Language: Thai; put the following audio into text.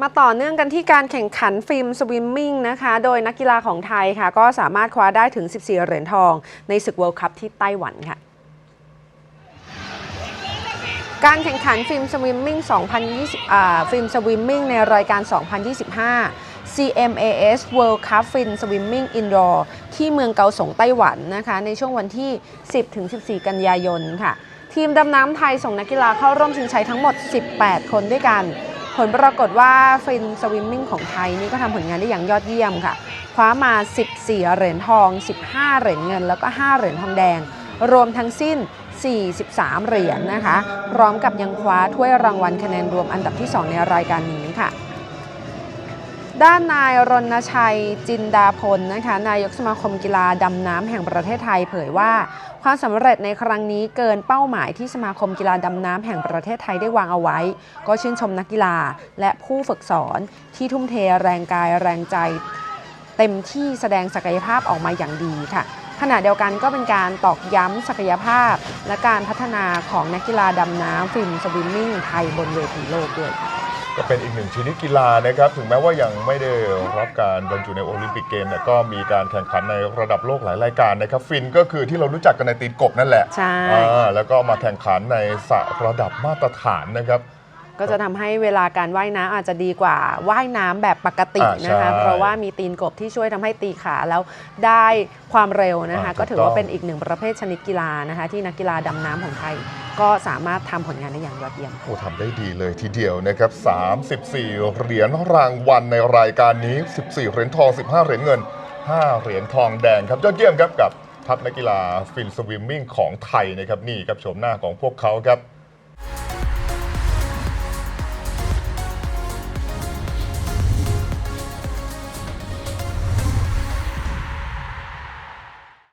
มาต่อเนื่องกันที่การแข่งขันฟิล์มสวิมมิ่งนะคะ โดยนักกีฬาของไทยค่ะ ก็สามารถคว้าได้ถึง 14 เหรียญทองในศึกเวิลด์คัพที่ไต้หวันค่ะ การแข่งขันฟิล์มสวิมมิ่ง 2020อ่าฟิล์มสวิมมิ่งในรายการ 2025 CMAS World Cup Fin Swimming Indoor ที่เมืองเกาสงไต้หวันนะคะ ในช่วงวันที่ 10-14 กันยายนค่ะ ทีมดำน้ำไทยส่งนักกีฬาเข้าร่วมชิงชัยทั้งหมด 18 คนด้วยกัน ผลปรากฏว่าฟินสวิมมิ่งของไทยนี่ก็ทำผลงานได้อย่างยอดเยี่ยมค่ะ คว้ามา 14 เหรียญทอง 15 เหรียญเงิน แล้วก็ 5 เหรียญทองแดง รวมทั้งสิ้น 43 เหรียญนะคะ พร้อมกับยังคว้าถ้วยรางวัลคะแนนรวมอันดับที่ 2 ในรายการนี้ค่ะ ด้านนายรณชัยจินดาพลนะคะนายกสมาคมกีฬาดำน้ำแห่งประเทศไทยเผยว่า ความสำเร็จในครั้งนี้เกินเป้าหมายที่สมาคมกีฬาดำน้ำแห่งประเทศไทยได้วางเอาไว้ ก็ชื่นชมนักกีฬาและผู้ฝึกสอนที่ทุ่มเทแรงกายแรงใจ เต็มที่แสดงศักยภาพออกมาอย่างดีค่ะขณะเดียวกันก็เป็นการตอกย้ำศักยภาพ และการพัฒนาของนักกีฬาดำน้ำฟิล์มสวิมมิ่งไทยบนเวทีโลกด้วยค่ะ ก็เป็นอีกหนึ่งชนิดกีฬานะครับ ถึงแม้ว่ายังไม่ได้รับการบรรจุในโอลิมปิกเกมเนี่ยก็มีการแข่งขันในระดับโลกหลายรายการนะครับ ฟินก็คือที่เรารู้จักกันในตีนกบนั่นแหละใช่ อ่าแล้วก็มาแข่งขันในสระระดับมาตรฐานนะครับ ก็จะทำให้เวลาการว่ายน้ำอาจจะดีกว่าว่ายน้ำแบบปกติอ่าใช่นะคะเพราะว่ามีตีนกบที่ช่วยทำให้ตีขาแล้วได้ความเร็วนะคะ อ่าก็ถือถูกต้ว่าอง เป็นอีกหนึ่งประเภทชนิดกีฬานะคะ ที่นักกีฬาดำน้ำของไทย ก็สามารถทำผลงานได้อย่างยอดเยี่ยม โอ้ทำได้ดีเลยทีเดียวนะครับ 34 เหรียญรางวัลในรายการนี้ 14 เหรียญทอง 15 เหรียญเงิน 5 เหรียญทองแดงครับ ยอดเยี่ยมครับกับทัพนักกีฬาฟินสวิมมิ่งของไทยนะครับนี่ครับโฉมหน้าของพวกเขาครับ